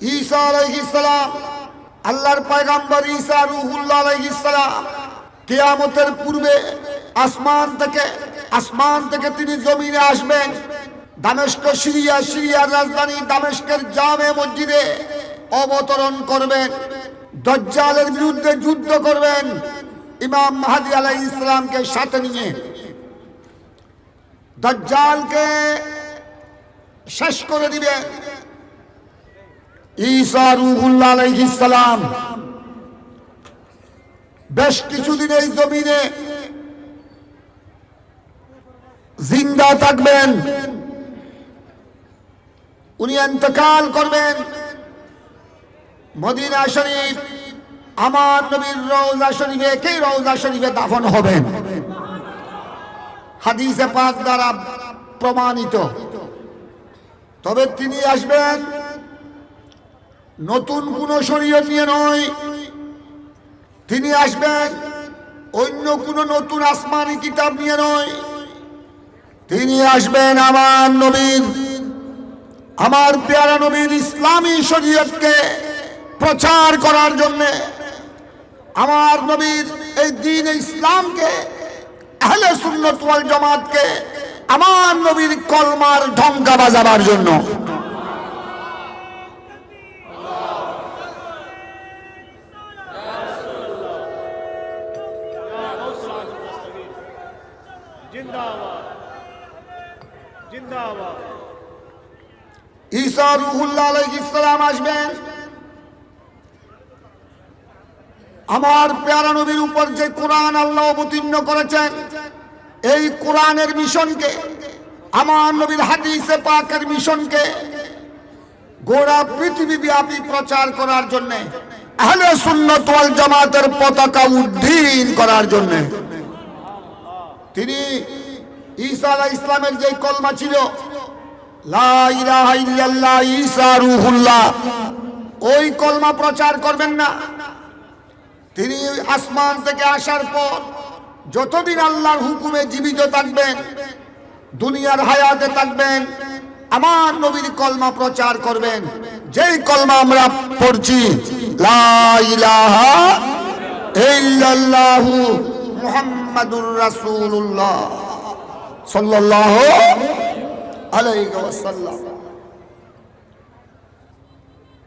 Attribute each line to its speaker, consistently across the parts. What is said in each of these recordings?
Speaker 1: ঈসা আলাইহিসসালাম আল্লাহর পয়গাম্বর ঈসা রুহুল্লাহ আলাইহিসসালাম কিয়ামতের পূর্বে আসমান থেকে আসমান থেকে তিনি জমিনে আসবেন। দামেস্ক, সিরিয়া, সিরিয়ার রাজধানী দামেস্কের জামে মসজিদে অবতরণ করবেন। দজ্জালের বিরুদ্ধে যুদ্ধ করবেন। ইমাম মাহাদি আলাই ইসলামকে সাথে নিয়ে। দজ্জালকে শেষ করে দিবেন। ঈসা রুহুল্লাহ আলাইহিস সালাম। বেশ কিছুদিন এই জমিনে জিন্দা থাকবেন। উনি ইন্তকাল করবেন। মদিনা শরীফ, আমার নবীর রওজা শরীফে একই রওজা শরীফে দাফন হবেন হাদিসে পাক দ্বারা প্রমাণিত। তবে তিনি আসবেন নতুন কোন শরীয়ত নিয়ে নয়। তিনি আসবেন, অন্য কোন নতুন আসমানি কিতাব নিয়ে নয়। তিনি আসবেন আমার নবীর, আমার পেয়ারা নবীর ইসলামী শরীয়তকে প্রচার করার জন্য। আমার নবীর এই দিন ইসলামকে, আহলে সুন্নত ওয়াল জামাতকে আমার নবীর কলমার ঢঙ্কা বাজাবার জন্য। রুহুল্লাহ আসবেন। আমার প্যারা নবীর উপর যে কোরআন আল্লাহ অবতীর্ণ করেছেন, এই কোরআনের মিশনকে, আমার নবীর হাদিসে পাকের মিশনকে গোড়া পৃথিবী ব্যাপী প্রচার করার জন্য, আহলে সুন্নত ওয়াল জামাতের পতাকা উড্ডীন করার জন্য। তিনি ঈসা ইসলামের যে কলমা ছিল ওই কলমা প্রচার করবেন না। তিনি আসমান থেকে আসার পর যতদিন আল্লাহর হুকুমে জীবিত থাকবেন, দুনিয়ার হায়াতে থাকবেন, আমার নবীর কলমা প্রচার করবেন। যেই কলমা আমরা পড়ছি মুহাম্মাদুর রাসূলুল্লাহ।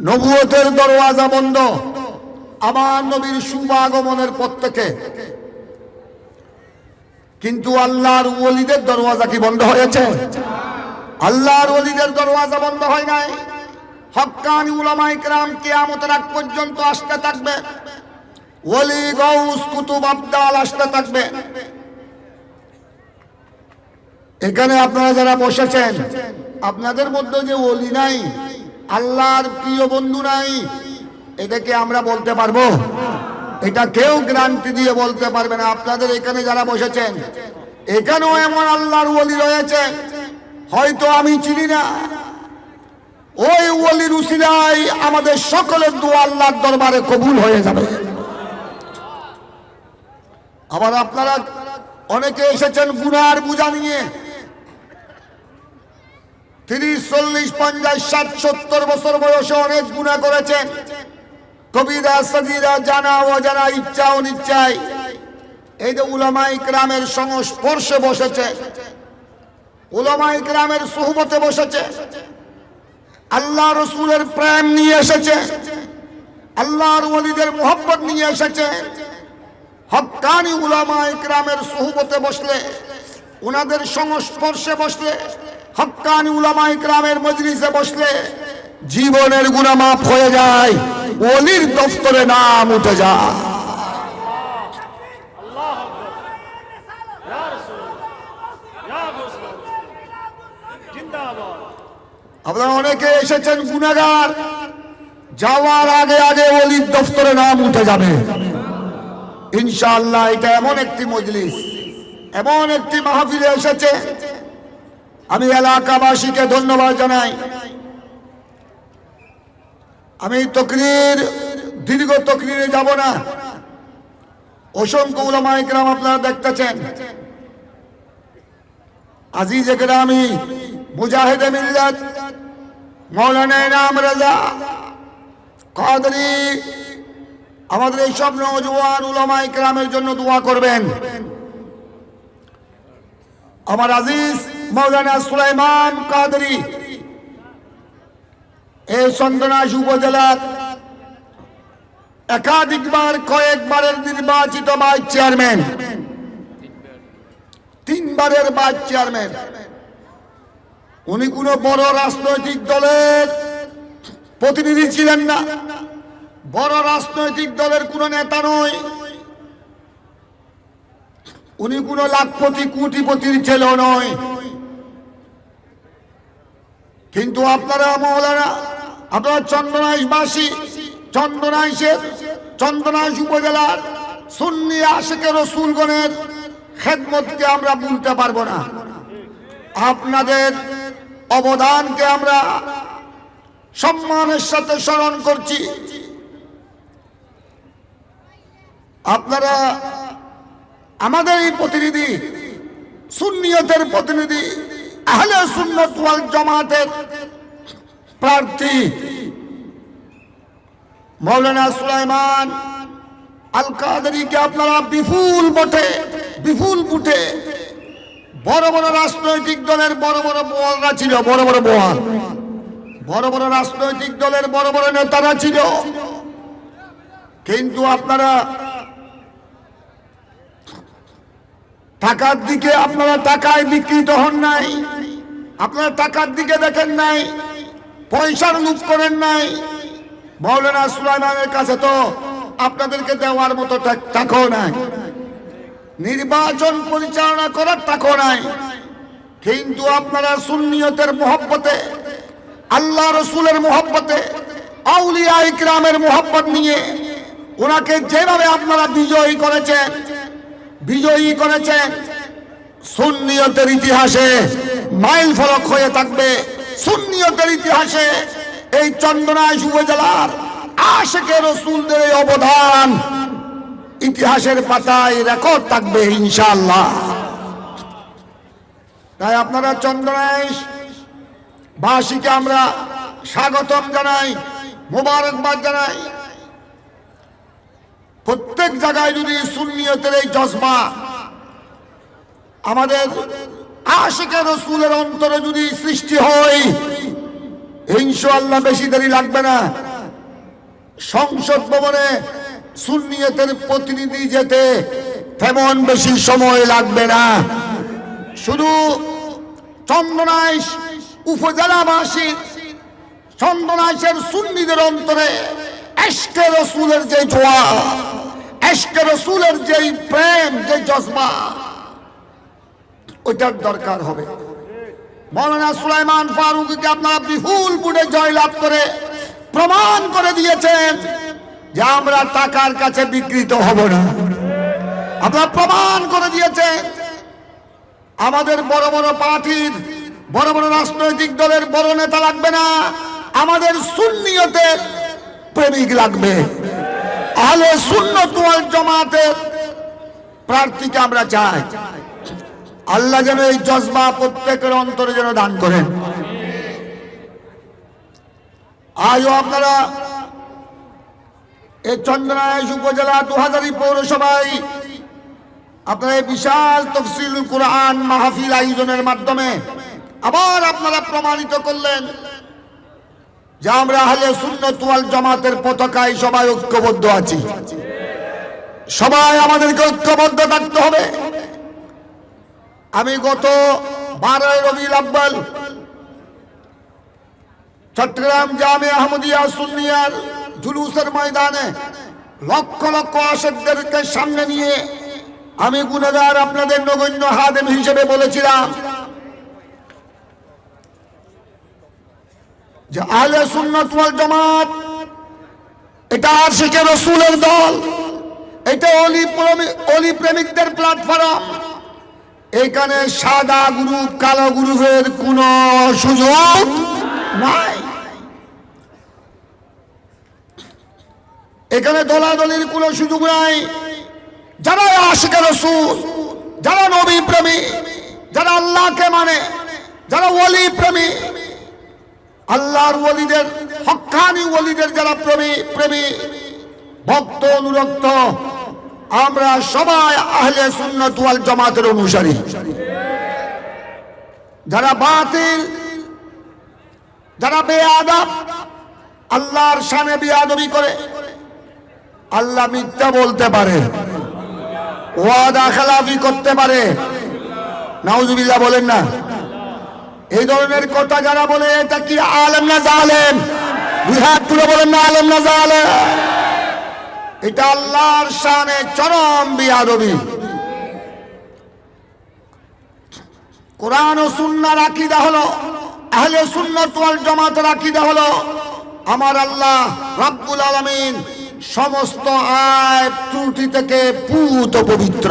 Speaker 1: নবুয়তের দরওয়াজা বন্ধ। আমার নবীর শুভ পর থেকে। কিন্তু আল্লাহর ওলিদের দরওয়াজা কি বন্ধ হয়েছে? আল্লাহর ওলিদের দরওয়াজা বন্ধ হয় নাই। হক্কানি উলামায়ে কেরাম কিয়ামতের আগ পর্যন্ত আসতে থাকবে। ওলি গৌস কুতুব আবদাল আসতে থাকবে। এখানে আপনারা যারা বসেছেন, আপনাদের মধ্যে যে ওলি নাই, আল্লাহর প্রিয় বন্ধু নাই এটাকে আমরা বলতে পারব? এটা কেউ গ্রান্টি দিয়ে বলতে পারবে না। আপনাদের এখানে যারা বসেছেন, এখানেও এমন আল্লাহর ওলি রয়েছে, হয়তো আমি চিনি না। ওই ওলির উসিলাই আমাদের সকলের দোয়া আল্লাহর দরবারে কবুল হয়ে যাবে। আবার আপনারা অনেকে এসেছেন গুনার বুঝা নিয়ে। তিরিশ, চল্লিশ, পঞ্চাশ, ষাট, সত্তর বছর বয়সে অনেক গুণা করেছেন কবিরা সদিরা জানা, অজানা, ইচ্ছা, অনিচ্ছায়। এই যে উলামা ইকরামের সংস্পর্শে বসেছে। উলামা ইকরামের সুহবতে বসেছে। আল্লাহ রসুলের প্রেম নিয়ে এসেছে। আল্লাহর ওলিদের মোহব্বত নিয়ে এসেছে। হক্কানি উলামা ইকরামের সুহবতে বসলে ওনাদের সংস্পর্শে বসলে হক্কানি উলামা ইকরামের মজলিসে বসলে জীবনের গুণা মাফ হয়ে যায় ওলির দফতরে নাম উঠে যায়। আপনারা অনেকে এসেছেন গুনাগার যাওয়ার আগে আগে ওলির দফতরে নাম উঠে যাবে। ইনশাআল্লাহ এটা এমন একটি মজলিস, এমন একটি মাহফিলে এসেছে আমি এলাকাবাসীকে ধন্যবাদ জানাই। আমি তকরির, দীর্ঘ তকরিরে যাব না। অসংখ্য উলামা ইকরাম আপনারা দেখতেছেন। আজিজ গ্রামী মুজাহিদে মিল্লাত মৌলানা ইনাম রাজা, কাদরি, আমাদের এই সব নৌজওয়ান উলামাই গ্রামের জন্য দোয়া করবেন। আমার আজিজ মৌলানা সুলাইমান কাদরি। এই চন্দনাশ উপজেলার একাধিকবার কয়েকবারের নির্বাচিত ভাইস চেয়ারম্যান। তিনবারের ভাইস চেয়ারম্যান। উনি কোনো বড় রাজনৈতিক দলের প্রতিনিধি ছিলেন না। বড় রাজনৈতিক দলের কোন নেতা নয়। উনি কোনো লাখপতি, কোটিপতির ছেলেও নয়। কিন্তু আপনারা মৌলানা, আপনারা চন্দনাইশবাসী, চন্দনাইশের, চন্দনাইশ উপজেলার সুন্নি আশেকে রসুলগণের খেদমতকে আমরা ভুলতে পারব না। আপনাদের অবদানকে আমরা সম্মানের সাথে স্মরণ করছি। আপনারা আমাদের এই প্রতিনিধি, সুন্নিয়তের প্রতিনিধি আহলে সুন্নত ওয়াল জামাতের প্রার্থী মৌলানা সুলাইমান আল কাদেরিকে আপনারা বিপুল বটে বিপুল বুটে বড় বড় রাজনৈতিক দলের বড় বড় বোয়ালরা ছিল, বড় বড় বোয়াল। বড় বড় রাজনৈতিক দলের বড় বড় নেতারা ছিল। কিন্তু আপনারা টাকার দিকে আপনারা টাকায় বিকৃত হন নাই। আপনারা টাকার দিকে দেখেন নাই। পয়সার লুপ করেন নাই। মৌলানা সুলাইমানের কাছে তো আপনাদেরকে দেওয়ার মতো টাকাও নাই। নির্বাচন পরিচালনা করার টাকাও নাই। কিন্তু আপনারা সুন্নিয়তের মোহব্বতে, আল্লাহ রসুলের মোহব্বতে, আউলিয়া ইকরামের মোহব্বত নিয়ে ওনাকে যেভাবে আপনারা বিজয়ী করেছেন বিজয়ী করেছেন সুন্নিয়তের ইতিহাসে মাইল ফলক হয়ে থাকবে। সুন্নিয়তের ইতিহাসে এই চন্দনাইশ উপজেলার আশেকে রসুলদের এই অবদান ইতিহাসের পাতায় রেকর্ড থাকবে ইনশাল্লাহ তাই আপনারা চন্দনাইশ বাসীকে আমরা স্বাগতম জানাই, মোবারকবাদ জানাই। প্রত্যেক জায়গায় যদি সুন্নিয়তের এই জজবা আমাদের আশিকে রসুলের অন্তরে যদি সৃষ্টি হয়, ইনশাআল্লাহ বেশি দেরি লাগবে না। সংসদ ভবনে সুন্নিয়তের প্রতিনিধি যেতে তেমন বেশি সময় লাগবে না। শুধু চন্দনাইশ উপজেলাবাসী, চন্দনাইশের সুন্নিদের অন্তরে এশকে রসুলের যে জোয়া, এশকে রসুলের যে প্রেম, যে জজবা, ওইটার দরকার হবে। মৌলানা সুলাইমান ফারুককে আপনারা বিপুল বুড়ে জয়লাভ করে প্রমাণ করে দিয়েছেন যে আমরা টাকার কাছে বিকৃত হব না। আপনারা প্রমাণ করে দিয়েছেন আমাদের বড় বড় পার্টির, বড় বড় রাজনৈতিক দলের বড় নেতা লাগবে না। আমাদের সুন্নিয়তের প্রেমিক লাগবে। আহলে সুন্নত ওয়াল জামাতের প্রার্থীকে আমরা চাই। আল্লাহ যেন এই জজবা প্রত্যেকের অন্তরে যেন দান করেন। আজও আপনারা এই চন্দ্রায়শ উপজেলা দু হাজারি পৌরসভায় আপনারা এই বিশাল তফসিল কোরআন মাহফিল আয়োজনের মাধ্যমে আবার আপনারা প্রমাণিত করলেন যে আমরা আহলে সুন্নত ওয়াল জামাতের পতাকায় সবাই ঐক্যবদ্ধ আছি। সবাই আমাদেরকে ঐক্যবদ্ধ থাকতে হবে। আমি গত বারোই রবি আব্বাল চট্টগ্রাম জামে আহমদিয়া সুন্নিয়ার জুলুসের ময়দানে লক্ষ লক্ষ আশেকদেরকে সামনে নিয়ে আমি গুণগার আপনাদের নগণ্য হাদেম হিসেবে বলেছিলাম যে আহলে সুন্নত ওয়াল জামাত, এটা আশিকে রসুলের দল, এটা অলি অলি প্রেমিকদের প্ল্যাটফর্ম এখানে সাদা গ্রুপ কালো গ্রুপের কোন সুযোগ নাই। এখানে দলাদলির কোনো সুযোগ নাই। যারা আশিকে রসুল, যারা নবী প্রেমী, যারা আল্লাহকে মানে যারা ওলি প্রেমী আল্লাহর ওলিদের হক হাক্কানি ওলিদের যারা প্রেমী প্রেমী, ভক্ত, অনুরক্ত, আমরা সবাই আহলে সুন্নত জামাতের অনুসারী। যারা বাতিল, যারা বেয়াদব আল্লাহর সামনে বেয়াদবি করে, আল্লাহ মিথ্যা বলতে পারে, ওয়াদা খেলাফি করতে পারে। নাউজুবিল্লাহ বলেন না। এই ধরনের কথা যারা বলে, এটা কি আলেম না জালেম? দুই হাত তুলে বলেন না, আলেম না জালেম? এটা আল্লাহর শানে চরম বিয়াদবি। কোরআন ও সুন্নার আকিদা হলো, আহলে সুন্নাত ওয়াল জামাতের আকিদা হলো, আমার আল্লাহ রাব্বুল আলামিন সমস্ত আয় ত্রুটি থেকে পুত পবিত্র।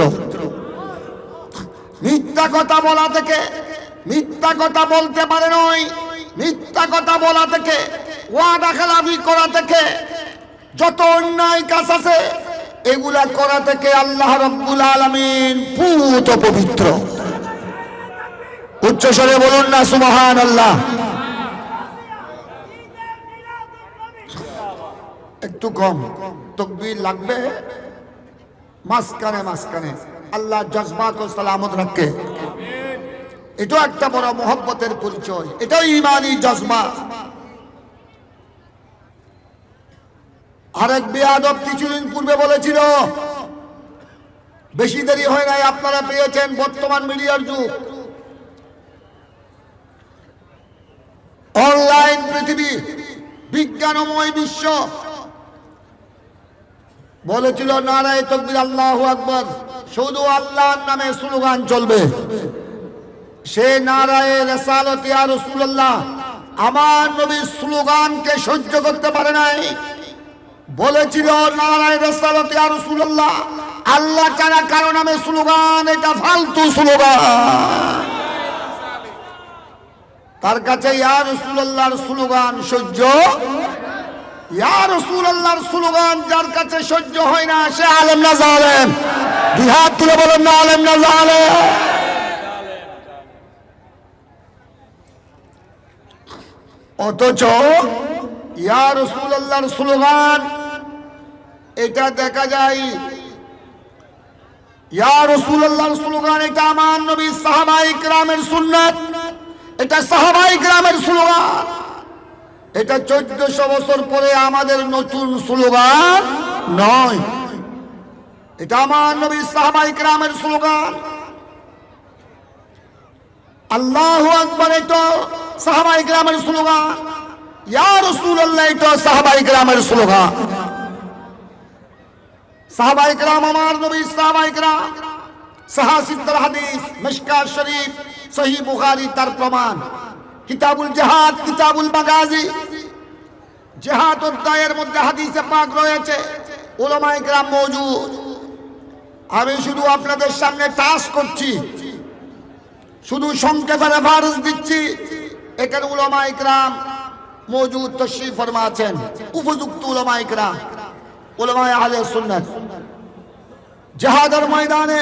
Speaker 1: মিথ্যা কথা বলা থেকে মিথ্যা কথা বলতে পারে নয়। মিথ্যা কথা বলা থেকে, ওয়াদা খেলাফি করা থেকে, যত অন্যায় কাজ আছে, এগুলা করা থেকে আল্লাহ রব্বুল আলামিন পুত পবিত্র উচ্চ স্বরে বলুন না সুবহান আল্লাহ একটু কম, তকবীর লাগবে? মাঝখানে মাঝখানে। আল্লাহ জজবাত ও সালামত রাখে। এটাও একটা বড় মোহব্বতের পরিচয়। এটাও ইমানি জজবা। আরেক বেয়াদব কিছুদিন পূর্বে বলেছিল, বেশি দেরি হয় নাই, আপনারা পেয়েছেন বর্তমান মিডিয়ার যুগ। অনলাইন পৃথিবী, বিজ্ঞানময় বিশ্ব। বলেছিল, নারায় তকবির, আল্লাহ আকবর। শুধু আল্লাহর নামে স্লোগান চলবে। সে নারায় রেসালতি আর রসুল্লাহ আমার নবীর স্লোগানকে সহ্য করতে পারে নাই। বলেছিল, নারায় রেসালতি আর রসুল্লাহ আল্লাহ ছাড়া কারও নামে স্লোগান, এটা ফালতু স্লোগান। তার কাছে ইয়া রসুল্লাহর স্লোগান সহ্য, ইয়া রসুল্লাহর স্লোগান যার কাছে সহ্য হয় না, সে আলেম না জালেম। দুই হাত তুলে বলেন না, আলেম না জালেম। অথচ ইয়া রসুল্লাহর স্লোগান এটা দেখা যায়, ইয়া রসুল্লাহর স্লোগান এটা আমার নবী সাহাবাই গ্রামের সুন্নাত, এটা সাহাবাই গ্রামের স্লোগান। এটা চোদ্দশো বছর পরে আমাদের নতুন স্লোগান নয়। এটা আমার নবী সাহাবাই গ্রামের স্লোগান। আল্লাহ আকবর এটা সাহাবাই গ্রামের স্লোগান ইয়া রসুল্লাহ এটা সাহাবাই গ্রামের স্লোগান সাহাবাই গ্রাম আমার নবী, সাহাবাই গ্রাম সাহাসিদ্দার হাদিস, মিশকাত শরীফ সহি বুখারী, তার প্রমাণ। কিতাবুল জাহাদ, কিতাবুল মাগাজি। জেহাদ অধ্যায়ের মধ্যে হাদিসে পাক রয়েছে। ওলামাই গ্রাম মৌজুদ আমি শুধু আপনাদের সামনে টাস করছি। শুধু সংক্ষেপে রেফারেন্স দিচ্ছি। এখানে উলামাই গ্রাম মজুদ তশরিফ ফরমা আছেন উপযুক্ত উলামাই গ্রাম উলামায়ে আহলে সুন্নাত। জেহাদের ময়দানে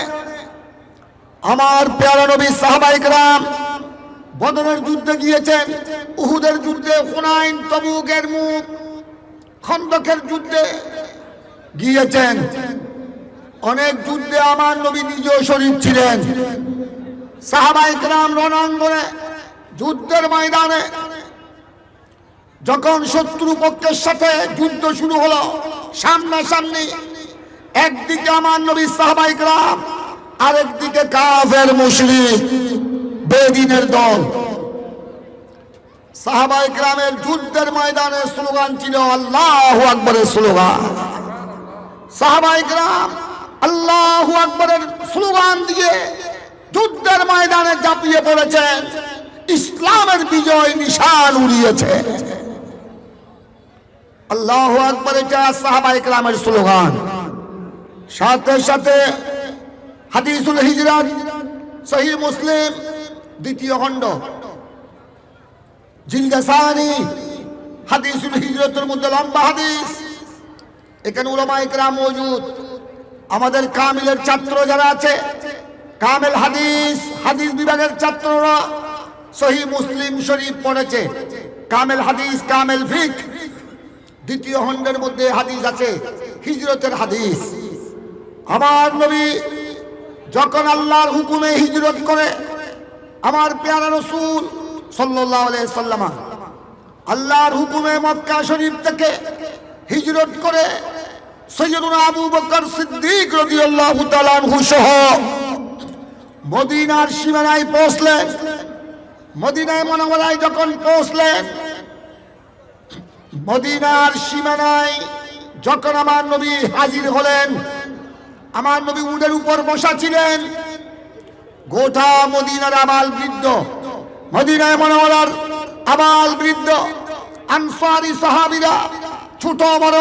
Speaker 1: আমার পেয়ারা নবী সাহাবাই গ্রাম বদরের যুদ্ধে গিয়েছেন, উহুদের যুদ্ধে, হুনাইন, তবুকের মুখ, খন্দকের যুদ্ধে গিয়েছেন। অনেক যুদ্ধে আমার নবী নিজেও শরীর ছিলেন। সাহাবাই গ্রাম রণাঙ্গনে যুদ্ধের ময়দানে যখন শত্রু পক্ষের সাথে যুদ্ধ শুরু হলো, সামনাসামনি একদিকে আমার নবী সাহাবাই গ্রাম আরেকদিকে কাফের মুশরিক, বেদিনের দল। সাহাবাই গ্রামের যুদ্ধের ময়দানে স্লোগান ছিল, আল্লাহ আকবরের স্লোগান। সাহাবাই গ্রাম আল্লাহ আকবরের স্লোগান দিয়ে যুদ্ধের ময়দানে ঝাঁপিয়ে পড়েছেন। ইসলামের বিজয় নিশান উড়িয়েছে। আল্লাহ আকবর, এটা সাহাবাই গ্রামের স্লোগান। সাথে সাথে হাদিসুল হিজরাত সহি মুসলিম, দ্বিতীয় খণ্ড। জিলদাসানি হাদিসুল হিজরতের মধ্যে লম্বা হাদিস। এখানে উলামা ইকরাম মজুদ। আমাদের কামিলের ছাত্র যারা আছে, কামেল হাদিস হাদিস বিভাগের ছাত্ররা সহি মুসলিম শরীফ পড়েছে। কামেল হাদিস, কামেল ফিক। দ্বিতীয় খণ্ডের মধ্যে হাদিস আছে, হিজরতের হাদিস। আমার নবী যখন আল্লাহর হুকুমে হিজরত করে, আমার পেয়ারা রসুল সাল্লাহ সাল্লামা আল্লাহর হুকুমে মক্কা শরীফ থেকে হিজরত করে, সৈয়দুনা আবু বকর সিদ্দিক আনহু সহ মদিনার সীমানায় পৌঁছলেন মদিনায় মনোমরায় যখন পৌঁছলেন, মদিনার সীমানায় যখন আমার নবী হাজির হলেন, আমার নবী উডের উপর বসা ছিলেন, গোটা মদিনার আবাল বৃদ্ধ, মদিনায় মনোমরার আবাল বৃদ্ধ, আনসারি সাহাবিরা, ছোট, বড়,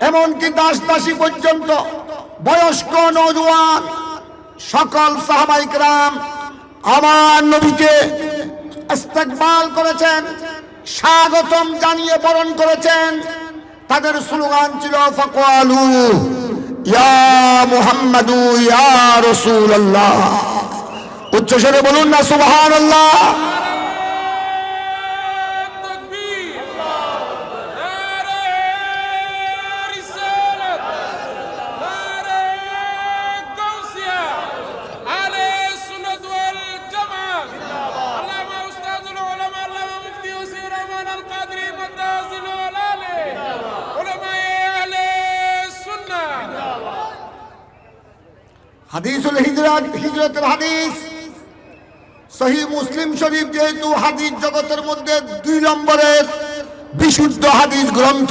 Speaker 1: এমনকি দাস দাসী পর্যন্ত, বয়স্ক নজওয়ান সকল সাহাবাইকরাম আমার নবীকে ইস্তেকবাল করেছেন, স্বাগতম জানিয়ে বরণ করেছেন। তাদের স্লোগান ছিল, ফকওয়ালু ইয়া মুহাম্মাদু ইয়া রাসূলুল্লাহ। উচ্চস্বরে বলুন না, সুবহানাল্লাহ। হিজরতের হাদিস। সহি মুসলিম শরীফ যেহেতু হাদিস জগতের মধ্যে দুই নম্বরের বিশুদ্ধ হাদিস গ্রন্থ,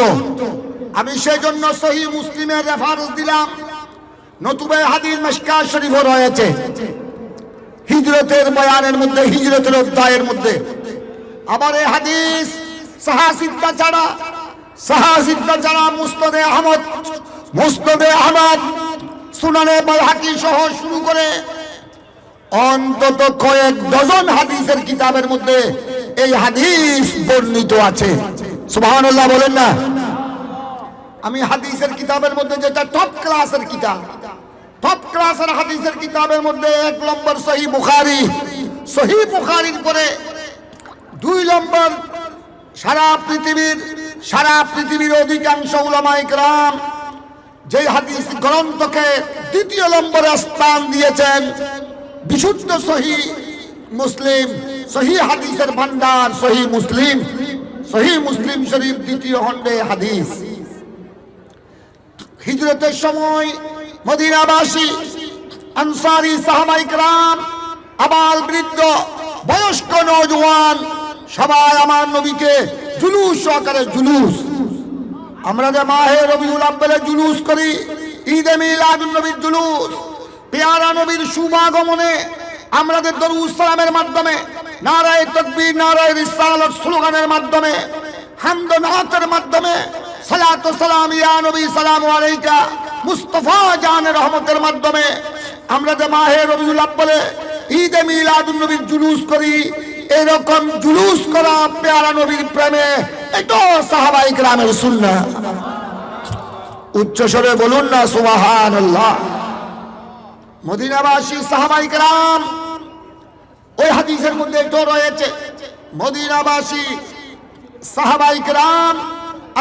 Speaker 1: আমি সেজন্য সহি মুসলিমের রেফারেন্স দিলাম। নতুবা হাদিস মেশকা শরীফও রয়েছে। হিজরতের বয়ানের মধ্যে, হিজরতের অধ্যায়ের মধ্যে। আবার এই হাদিস সাহাসিদ্দা ছাড়া সাহাসিদ্দা ছাড়া মুস্তদে আহমদ মুস্তদে আহমদ, সুনানে বাইহাকি সহ করে অন্তত কয়েক ডজন হাদিসের কিতাবের মধ্যে এই হাদিস বর্ণিত আছে। সুবহানাল্লাহ বলেন না। আমি হাদিসের কিতাবের মধ্যে যেটা টপ ক্লাসের কিতাব টপ ক্লাসের হাদিসের কিতাবের মধ্যে এক নম্বর সহি বুখারি। সহি বুখারির পরে দুই নম্বর সারা পৃথিবীর সারা পৃথিবীর অধিকাংশ উলামায়ে কেরাম যে হাদিস গ্রন্থকে দ্বিতীয় নম্বরে স্থান দিয়েছেন, বিশুদ্ধ সহি মুসলিম, সহি হাদিসের ভান্ডার সহি মুসলিম সহি মুসলিম শরীফ দ্বিতীয় খণ্ডে হাদিস। হিজরতের সময় মদিনাবাসী, আনসারি সাহাবাইকরাম আবাল বৃদ্ধ, বয়স্ক নজওয়ান সবাই আমার নবীকে জুলুস সহকারে জুলুস। আমরা যে মাহে রবিউল আব্বালে জুলুস করি, ঈদে মিলাদুন নবীর জুলুস, পেয়ারা নবীর শুভাগমনে আমাদের দরুদ সালামের মাধ্যমে, নারায় তকবীর, নারায় রিসালাত স্লোগানের মাধ্যমে, হামদ নাতের মাধ্যমে সালাত সালাম ইয়া নবী, সালাম আলাইকা, মুস্তফা জান রহমতের মাধ্যমে আমরা যে মাহে রবিউল আব্বালে ঈদে মিলাদুন নবীর জুলুস করি, এরকম জুলুস করা পেয়ারা নবীর প্রেমে এটা সাহাবাই গ্রামের সুন্না উচ্চ স্বরে বলুন না সুবাহান মদিনাবাসী সাহাবাই গ্রাম ওই হাদিসের মধ্যে তো রয়েছে, মদিনাবাসী সাহাবাই গ্রাম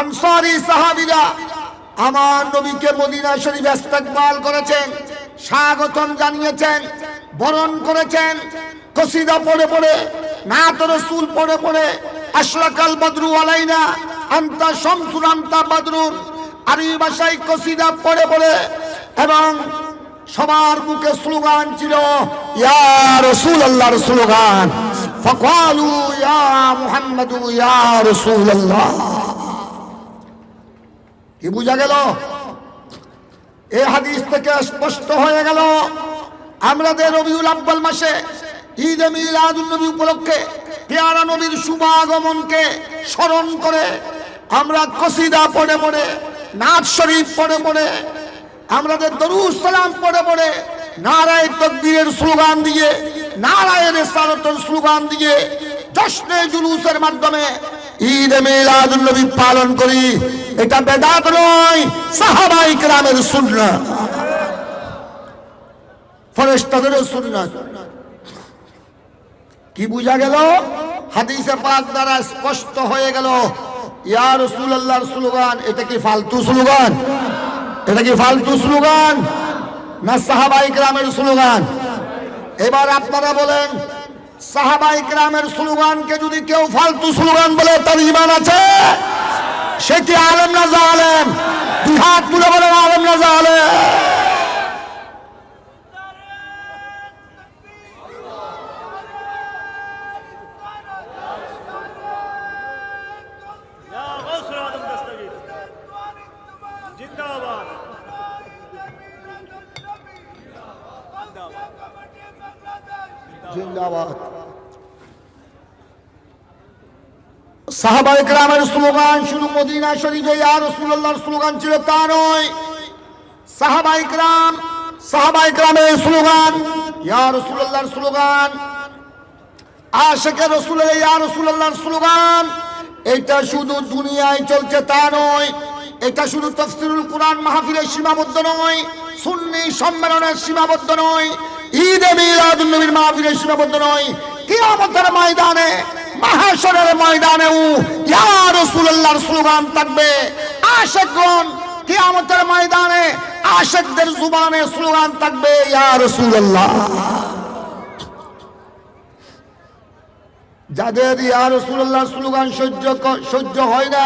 Speaker 1: আনসারি সাহাবিরা আমার নবীকে মদিনা শরীফ ইস্তেকবাল করেছেন, স্বাগতম জানিয়েছেন, বরণ করেছেন, কসিদা পড়ে পড়ে, নাত রসুল পড়ে পড়ে আশরাকাল বদরু আলাইনা, আন্তা শামসুন, আন্তা বদরুন। আরবি ভাষায় কসিদা পড়ে পড়ে এবং সবার মুখে স্লোগান ছিল, ইয়া রসুল আল্লাহর স্লোগান। ফকালু, ইয়া মুহাম্মাদু, ইয়া রসুল আল্লাহ কি বুঝা গেল? এই হাদিস থেকে স্পষ্ট হয়ে গেল, আমাদের রবিউল আব্বাল মাসে ঈদ এ মিলাদুল উপলক্ষে পেয়ারা নবীর শুভাগমনকে স্মরণ করে আমরা কসিদা পড়ে পড়ে, নাচ শরীফ পড়ে পড়ে, আমাদের দরুদ পড়ে পড়ে, নারায় তকবীরের স্লোগান দিয়ে নারায়ণের সারতর স্লোগান দিয়ে জশ্নে জুলুসের মাধ্যমে ঈদ মিলাদুল নবী পালন করি। এটা বেদাত নয়, সাহাবাই গ্রামের সুন্নাত। ফরেস্তাদেরও সুন্নাত। কি বুঝা গেল? হাদিসে পাক দ্বারা স্পষ্ট হয়ে গেল, ইয়া রসুল্লাহর স্লোগান, এটা কি ফালতু স্লোগান? এটা কি ফালতু স্লোগান? না সাহাবাই গ্রামের স্লোগান? এবার আপনারা বলেন সাহাবাই গ্রামের স্লোগানকে যদি কেউ ফালতু স্লোগান বলে, তার ইমান আছে? সে কি আলেম না জালেম? দুই হাত তুলে বলেন, আলেম না জালেম? সাহাবাই গ্রামের স্লোগান মদিনা ছিল তা নয়। সাহাবাই গ্রাম সাহাবাই স্লোগান স্লোগান স্লোগান, এটা শুধু দুনিয়ায় চলছে তা নয়। এটা শুধু তফসিরুল কোরআন মাহফিলের সীমাবদ্ধ নয়, সুন্নি সম্মেলনের সীমাবদ্ধ নয় ঈদ এ নবীর মাহফিলের সীমাবদ্ধ নয়, কিয়ামতের ময়দানে ময়দানেও ইয়া রাসূলুল্লাহর স্লোগান থাকবে। আশিকগণ কিয়ামতের ময়দানে আশিকদের জুবানে স্লোগান থাকবে, ইয়া রাসূলুল্লাহ। যাদের ইয়া রাসূলুল্লাহ স্লোগান সহ্য সহ্য হয় না,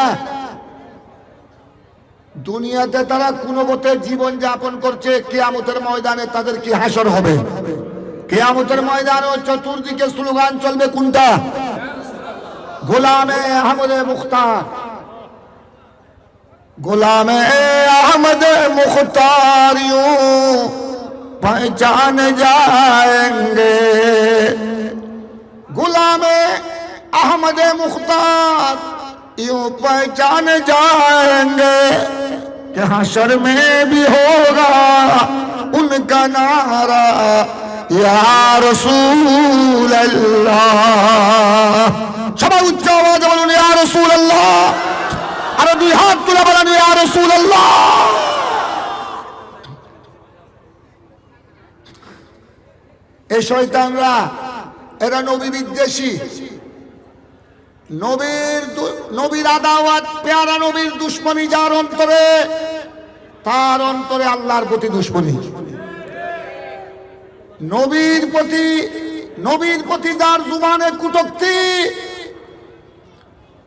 Speaker 1: দুনিয়াতে তারা কুনবতের জীবন যাপন করছে, কেয়ামতের ময়দানে তাদের কি হাসর হবে? কেয়ামতের ময়দানে চতুর্দিকে স্লোগান চলবে কোনটা? غلام احمد مختار، غلام احمد مختار یوں پہچان جائیں گے۔ غلام احمد مختار یوں پہچان جائیں گے کہ حشر میں بھی ہوگا ان کا نعرہ، یا رسول اللہ۔ সবাই উচ্চ আওয়াজে বলুন ইয়া রসুল আল্লাহ আরও দুই হাত তুলে বলেন, ইয়া রসুল আল্লাহ এই শয়তানরা, এরা নবী বিদ্বেষী। নবীর নবীর আদাওয়াত, পেয়ারা নবীর দুশ্মনী যার অন্তরে, তার অন্তরে আল্লাহর প্রতি দুশ্মনী। নবীর প্রতি নবীর প্রতি যার জুবানে কুটক্তি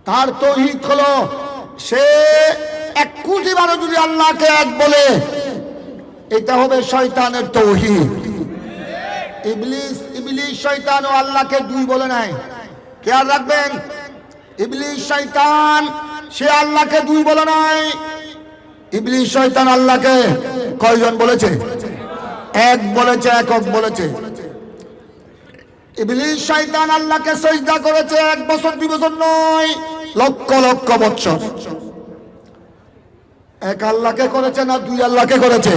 Speaker 1: তার তৌহিদ হলো, সে এক কোটি বারো যদি আল্লাহকে এক বলে, এটা হবে শয়তানের তৌহিদ। ইবলিস ইবলিস শয়তান ও আল্লাহকে দুই বলে নাই খেয়াল রাখবেন, ইবলিস শয়তান, সে আল্লাহকে দুই বলে নাই ইবলিস শয়তান আল্লাহকে কয়জন বলেছে? এক বলেছে, একক বলেছে। ইবলিস শয়তান আল্লাহকে সজদা করেছে এক বছর, দুই বছর নয়। লক্ষ লক্ষ বছর এক আল্লাহকে করেছে না দুই আল্লাহকে করেছে?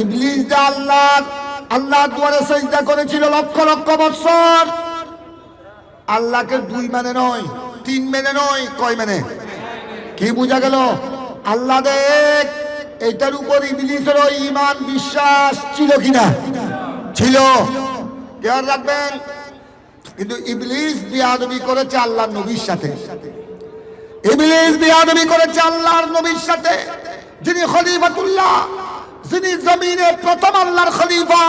Speaker 1: ইবলিস আল্লাহ আল্লাহ দুয়ারে সজদা করেছিল লক্ষ লক্ষ বছর আল্লাহকে দুই মানে নয়, তিন মেনে নয়, কয় মেনে? কি বোঝা গেল? আল্লাহ দেখ, এটার উপর ইবলিসের ইমান বিশ্বাস ছিল কিনা? ছিল। খেয়াল রাখবেন কিন্তু ইবলিস বিয়াদবি করেছে আল্লাহর নবীর সাথে। ইবলিস বিয়াদবি করেছে আল্লাহর নবীর সাথে। যিনি খলিফাতুল্লাহ, যিনি জমিনে প্রথম আল্লাহর খলিফা।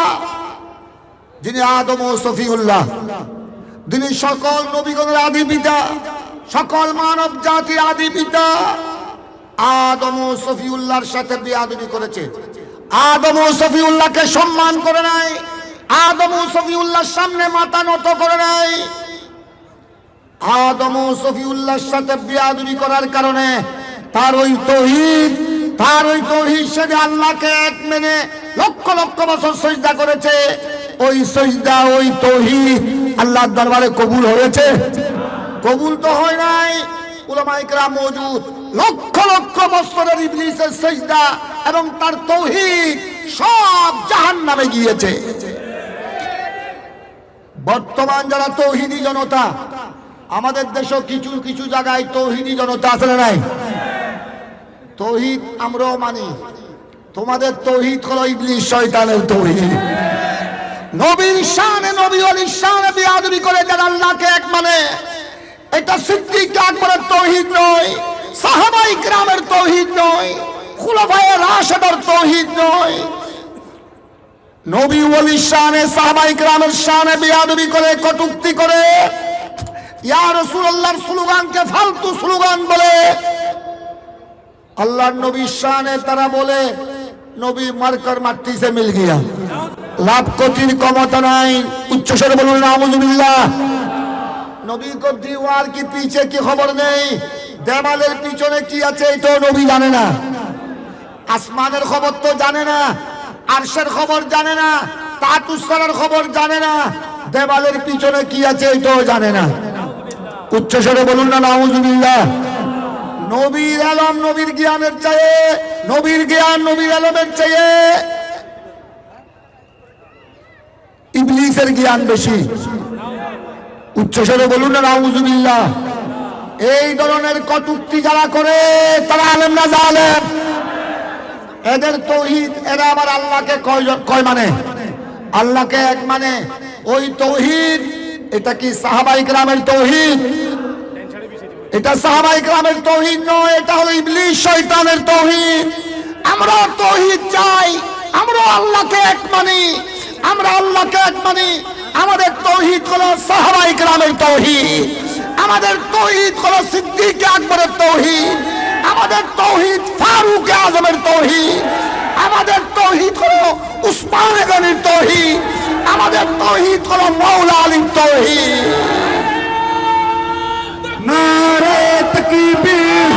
Speaker 1: যিনি আদম ও সফিউল্লাহ। যিনি সকল নবীগণের আদি পিতা, সকল মানব জাতির আদি পিতা। আদম ও সফিউল্লাহর সাথে বিয়াদবি করেছে। আদম ও সফিউল্লাহকে সম্মান করে নাই। আদম সফিউল্লাহর সামনে মাথা নত করে নাই। আদম সফিউল্লাহর সাথে বিয়াদবি করার কারণে তার ওই তৌহিদ, তার ওই তৌহিদ সে আল্লাহকে এক মেনে লক্ষ লক্ষ বছর সজদা করেছে, ওই সজদা, ওই তৌহিদ আল্লাহর দরবারে কবুল হয়েছে। কবুল তো হয় নাই। উলামাইকরা মজুদ লক্ষ লক্ষ বছরের ইবলিসের সজদা এবং তার তৌহিদ সব জাহান্নামে গিয়েছে। বর্তমান যারা তৌহিদি জনতা, আমাদের দেশও কিছু কিছু জায়গায় তৌহিদি জনতা আছে না নাই? তৌহিদ আমরাও মানি। তোমাদের তৌহিদ হলো ইবলিস, শয়তানের তৌহিদ। নবীর শানে, নবী অলির শানে বিয়াদবি করে যারা আল্লাহকে এক মানে এটা সিদ্দিক আকবরের তৌহিদ নয়, সাহাবাই গ্রামের তৌহিদ নয়, খুলাফায়ে রাশেদার তৌহিদ নয়। নবী ওলি সাহাবাই গ্রামের শানে বিয়াদবি করে, কটুক্তি করে। ইয়া রাসূলুল্লাহর স্লোগানকে ফালতু স্লোগান বলে। আল্লাহর নবীর শানে তারা বলে, নবী মার্কার মাটি সে মিল গিয়া। লাভ কঠিন ক্ষমতা নাই। উচ্চস্বরে বলুন, নাউজুবিল্লাহ। নবী কো দিওয়ার কি পিছে কি খবর নেই? দেওয়ালের পিছনে কি আছে এটাও নবী জানে না। আসমানের খবর তো জানে না। আরশের খবর জানে না তাতুস্তরের খবর জানে না দেওয়ালের পিছনে কি আছে এটাও জানে না। উচ্চস্বরে বলুন না, নাউজুবিল্লাহ। নবীর আলম নবীর জ্ঞানের চাইয়ে নবীর জ্ঞান নবীর আলমের চাইয়ে ইবলিসের জ্ঞান বেশি। উচ্চস্বরে বলুন না, নাউজুবিল্লাহ। এই ধরনের কটুক্তি যারা করে, তারা আলেম না জালেম? এদের তৌহিদ, এরা আবার আল্লাহকে কয় মানে? আল্লাহকে এক মানে। ওই তৌহিদ, এটা কি সাহাবাই গ্রামের তৌহিদ? এটা সাহাবাই গ্রামের তৌহিদ নয়, এটা হলো ইবলিশ শয়তানের তৌহিদ। আমরা তৌহিদ চাই, আমরা আল্লাহকে এক মানি, আমরা আল্লাহকে এক মানি। আমাদের তৌহিদ হলো সাহাবাই গ্রামের তৌহিদ। আমাদের তৌহিদ হলো সিদ্দিক আকবরের তৌহিদ। আমাদের তৌহিদ ফারুক আজমের তৌহিদ। আমাদের তৌহিদ হলো উসমান গনির তৌহিদ। আমাদের তৌহিদ হলো মৌলা আলীর তৌহিদ। নারে তকবীর।